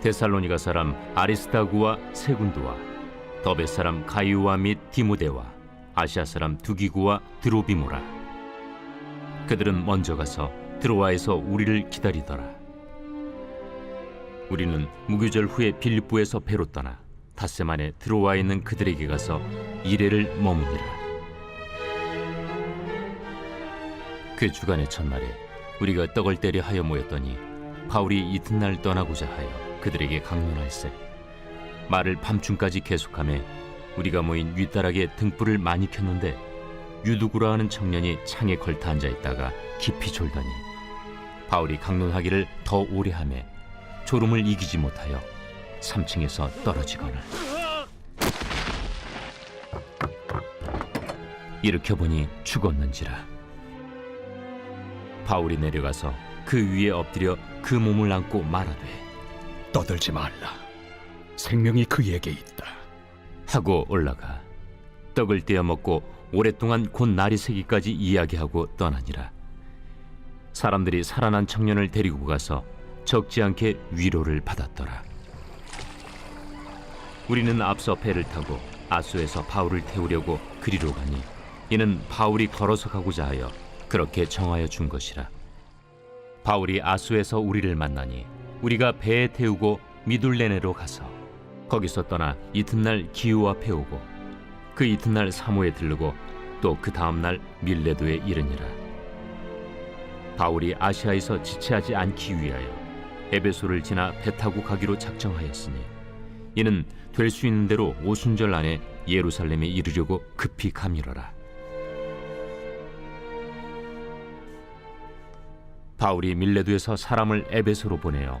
데살로니가 사람 아리스타구와 세군도와 더베 사람 가이우와 및 디모데와 아시아 사람 두기구와 드로비모라. 그들은 먼저 가서 드로아에서 우리를 기다리더라. 우리는 무교절 후에 빌립보에서 배로 떠나 닷새 만에 드로아에 있는 그들에게 가서 이래를 머무니라. 그 주간의 첫날에 우리가 떡을 때려 하여 모였더니 바울이 이튿날 떠나고자 하여 그들에게 강론할세 말을 밤중까지 계속하며 우리가 모인 윗다락에 등불을 많이 켰는데 유두구라 하는 청년이 창에 걸터 앉아 있다가 깊이 졸더니 바울이 강론하기를 더 오래 하며 졸음을 이기지 못하여 3층에서 떨어지거늘. 일으켜 보니 죽었는지라. 바울이 내려가서 그 위에 엎드려 그 몸을 안고 말하되 떠들지 말라. 생명이 그에게 있다. 하고 올라가 떡을 떼어 먹고 오랫동안 곧 날이 새기까지 이야기하고 떠나니라 사람들이 살아난 청년을 데리고 가서 적지 않게 위로를 받았더라 우리는 앞서 배를 타고 아수에서 바울을 태우려고 그리로 가니 이는 바울이 걸어서 가고자 하여 그렇게 정하여 준 것이라 바울이 아수에서 우리를 만나니 우리가 배에 태우고 미둘레네로 가서 거기서 떠나 이튿날 앞에 오고 그 이튿날 사모에 들르고 또 그 다음날 밀레도에 이르니라. 바울이 아시아에서 지체하지 않기 위하여 에베소를 지나 배 타고 가기로 작정하였으니 이는 될 수 있는 대로 오순절 안에 예루살렘에 이르려고 급히 가미러라. 바울이 밀레도에서 사람을 에베소로 보내어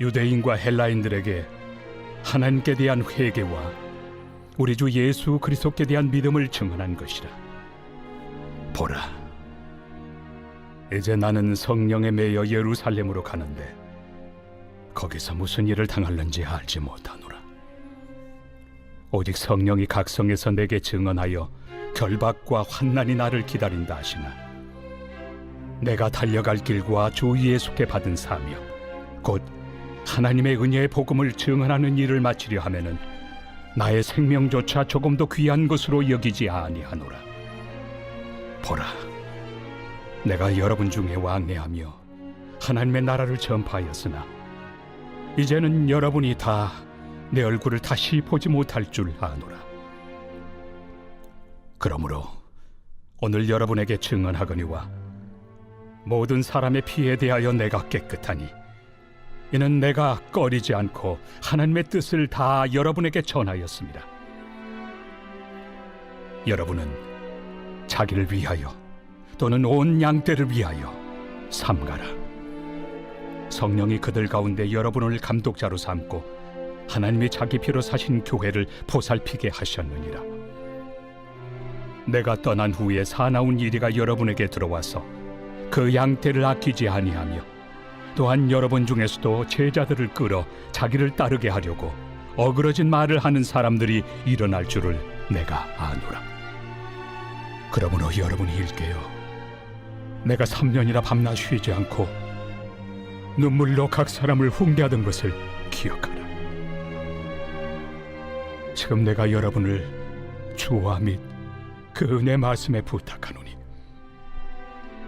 유대인과 헬라인들에게 하나님께 대한 회개와 우리 주 예수 그리스도께 대한 믿음을 증언한 것이라. 보라, 이제 나는 성령에 매여 예루살렘으로 가는데 거기서 무슨 일을 당할는지 알지 못하노라. 오직 성령이 각성에서 내게 증언하여 결박과 환난이 나를 기다린다 하시나 내가 달려갈 길과 주 예수께 받은 사명 곧 하나님의 은혜의 복음을 증언하는 일을 마치려 하면은 나의 생명조차 조금도 귀한 것으로 여기지 아니하노라. 보라, 내가 여러분 중에 왕래하며 하나님의 나라를 전파하였으나 이제는 여러분이 다 내 얼굴을 다시 보지 못할 줄 아노라. 그러므로 오늘 여러분에게 증언하거니와 모든 사람의 피에 대하여 내가 깨끗하니 이는 내가 꺼리지 않고 하나님의 뜻을 다 여러분에게 전하였습니다. 여러분은 자기를 위하여 또는 온 양떼를 위하여 삼가라. 성령이 그들 가운데 여러분을 감독자로 삼고 하나님이 자기 피로 사신 교회를 보살피게 하셨느니라. 내가 떠난 후에 사나운 이리가 여러분에게 들어와서 그 양떼를 아끼지 아니하며 또한 여러분 중에서도 제자들을 끌어 자기를 따르게 하려고 어그러진 말을 하는 사람들이 일어날 줄을 내가 아노라. 그러므로 여러분이 일게요. 내가 3년이나 밤낮 쉬지 않고 눈물로 각 사람을 훈계하던 것을 기억하라. 지금 내가 여러분을 주와 및 그 은혜 말씀에 부탁하노니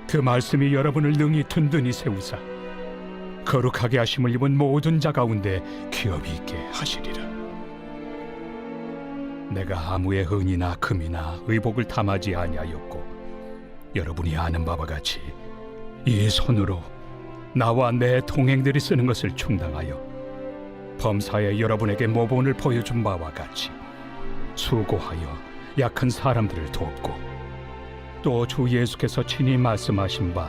그 말씀이 여러분을 능히 든든히 세우사 거룩하게 하심을 입은 모든 자 가운데 기업이 있게 하시리라. 내가 아무의 은이나 금이나 의복을 탐하지 아니하였고 여러분이 아는 바와 같이 이 손으로 나와 내 동행들이 쓰는 것을 충당하여 범사에 여러분에게 모본을 보여준 바와 같이 수고하여 약한 사람들을 돕고 또 주 예수께서 친히 말씀하신 바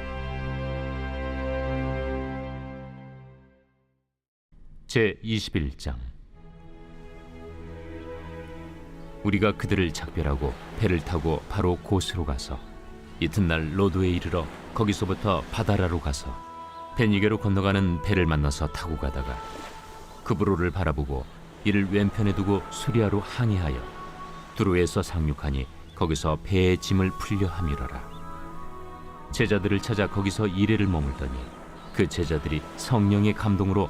제 21장. 우리가 그들을 작별하고 배를 타고 바로 곳으로 가서 이튿날 로도에 이르러 거기서부터 바다라로 가서 베니게로 건너가는 배를 만나서 타고 가다가 그브로를 바라보고 이를 왼편에 두고 수리아로 항해하여 두로에서 상륙하니 거기서 배의 짐을 풀려 함이러라. 제자들을 찾아 거기서 이래를 머물더니 그 제자들이 성령의 감동으로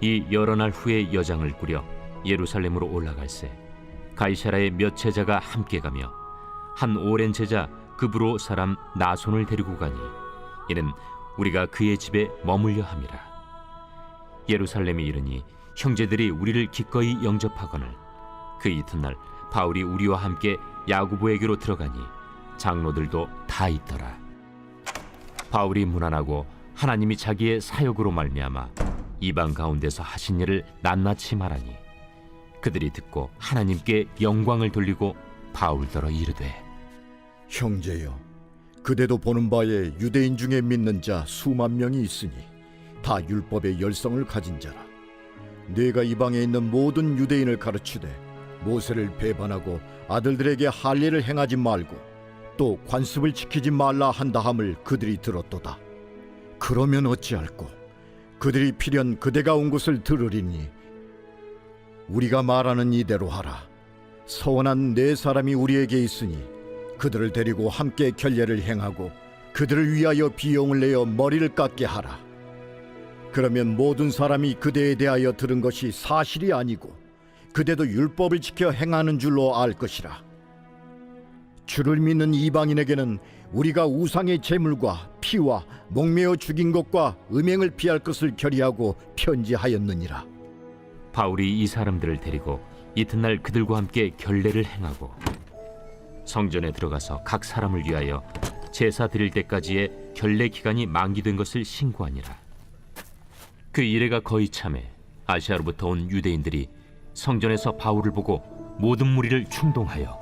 이 여러 날 후에 여장을 꾸려 예루살렘으로 올라갈새 가이사라의 몇 제자가 함께 가며 한 오랜 제자 급으로 사람 나손을 데리고 가니 이는 우리가 그의 집에 머물려 함이라. 예루살렘에 이르니 형제들이 우리를 기꺼이 영접하거늘 그 이튿날 바울이 우리와 함께 야구보에게로 들어가니 장로들도 다 있더라. 바울이 무난하고 하나님이 자기의 사역으로 말미암아 이방 가운데서 하신 일을 낱낱이 말하니 그들이 듣고 하나님께 영광을 돌리고 바울더러 이르되 형제여, 그대도 보는 바에 유대인 중에 믿는 자 수만 명이 있으니 다 율법의 열성을 가진 자라. 네가 이방에 있는 모든 유대인을 가르치되 모세를 배반하고 아들들에게 할례를 행하지 말고 또 관습을 지키지 말라 한다함을 그들이 들었도다. 그러면 어찌할꼬? 그들이 필연 그대가 온 곳을 들으리니 우리가 말하는 이대로 하라. 서원한 네 사람이 우리에게 있으니 그들을 데리고 함께 결례를 행하고 그들을 위하여 비용을 내어 머리를 깎게 하라. 그러면 모든 사람이 그대에 대하여 들은 것이 사실이 아니고 그대도 율법을 지켜 행하는 줄로 알 것이라. 주를 믿는 이방인에게는 우리가 우상의 제물과 피와 목매어 죽인 것과 음행을 피할 것을 결의하고 편지하였느니라. 바울이 이 사람들을 데리고 이튿날 그들과 함께 결례를 행하고 성전에 들어가서 각 사람을 위하여 제사 드릴 때까지의 결례 기간이 만기된 것을 신고하니라. 그 이래가 거의 참에 아시아로부터 온 유대인들이 성전에서 바울을 보고 모든 무리를 충동하여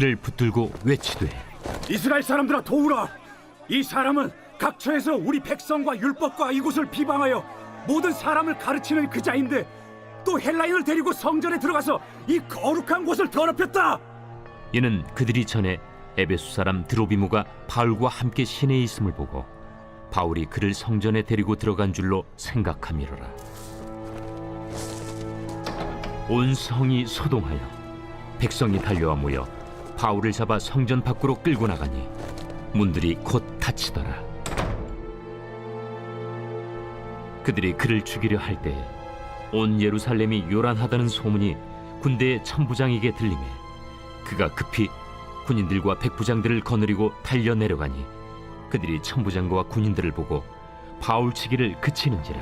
그를 붙들고 외치되 이스라엘 사람들아 도우라 이 사람은 각 처에서 우리 백성과 율법과 이곳을 비방하여 모든 사람을 가르치는 그 자인데 또 헬라인을 데리고 성전에 들어가서 이 거룩한 곳을 더럽혔다. 이는 그들이 전에 에베소 사람 드로비무가 바울과 함께 시내에 있음을 보고 바울이 그를 성전에 데리고 들어간 줄로 생각함이로라. 온 성이 소동하여 백성이 달려와 모여 바울을 잡아 성전 밖으로 끌고 나가니 문들이 곧 닫히더라. 그들이 그를 죽이려 할 때에 온 예루살렘이 요란하다는 소문이 군대의 천부장에게 들리매 그가 급히 군인들과 백부장들을 거느리고 달려 내려가니 그들이 천부장과 군인들을 보고 바울 치기를 그치는지라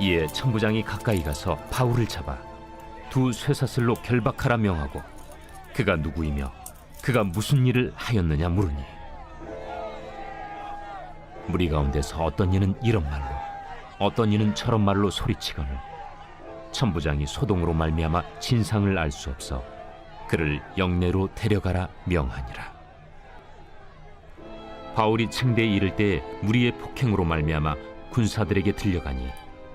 이에 천부장이 가까이 가서 바울을 잡아 두 쇠사슬로 결박하라 명하고 그가 누구이며 그가 무슨 일을 하였느냐 물으니 무리 가운데서 어떤 이는 이런 말로 어떤 이는 저런 말로 소리치거늘 천부장이 소동으로 말미암아 진상을 알 수 없어 그를 영내로 데려가라 명하니라. 바울이 층대에 이를 때 무리의 폭행으로 말미암아 군사들에게 들려가니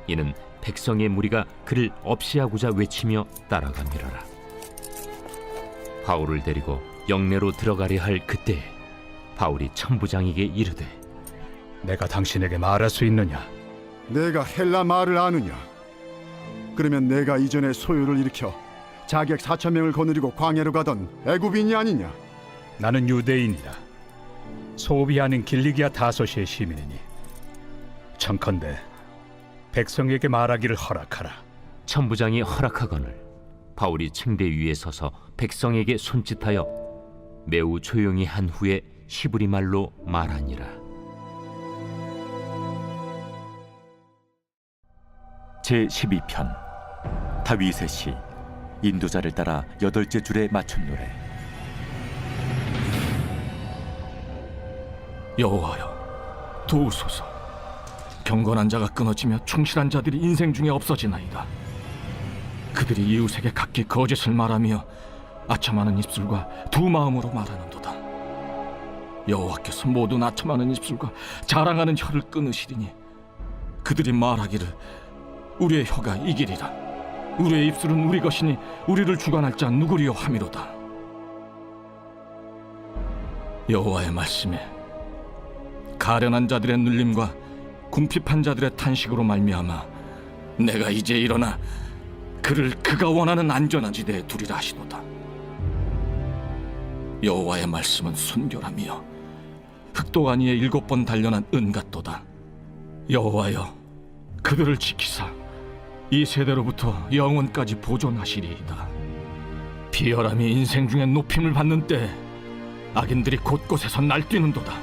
이는 백성의 무리가 그를 없이하고자 외치며 따라가미러라. 바울을 데리고 영내로 들어가려 할 그때 바울이 천부장에게 이르되 내가 당신에게 말할 수 있느냐? 내가 헬라 말을 아느냐? 그러면 내가 이전에 소요를 일으켜 자객 4천 명을 거느리고 광야로 가던 애굽인이 아니냐? 나는 유대인이다. 소비하는 길리기아 다소시의 시민이니 청컨대 백성에게 말하기를 허락하라. 천부장이 허락하거늘 바울이 층대 위에 서서 백성에게 손짓하여 매우 조용히 한 후에 히브리 말로 말하니라. 제 12편. 다윗의 시. 인도자를 따라 여덟째 줄에 맞춘 노래. 여호와여 도우소서. 경건한 자가 끊어지며 충실한 자들이 인생 중에 없어지나이다 그들이 이웃에게 각기 거짓을 말하며 아첨하는 입술과 두 마음으로 말하는도다. 여호와께서 모든 아첨하는 입술과 자랑하는 혀를 끊으시리니 그들이 말하기를 우리의 혀가 이기리라. 우리의 입술은 우리 것이니 우리를 주관할 자 누구리요 함이로다. 여호와의 말씀에 가련한 자들의 눌림과 궁핍한 자들의 탄식으로 말미암아 내가 이제 일어나 그를 그가 원하는 안전한 지대에 두리라 하시도다. 여호와의 말씀은 순결하며 흑도가니에 일곱 번 단련한 은 같도다. 여호와여 그들을 지키사 이 세대로부터 영원까지 보존하시리이다. 비열함이 인생 중에 높임을 받는 때 악인들이 곳곳에서 날뛰는도다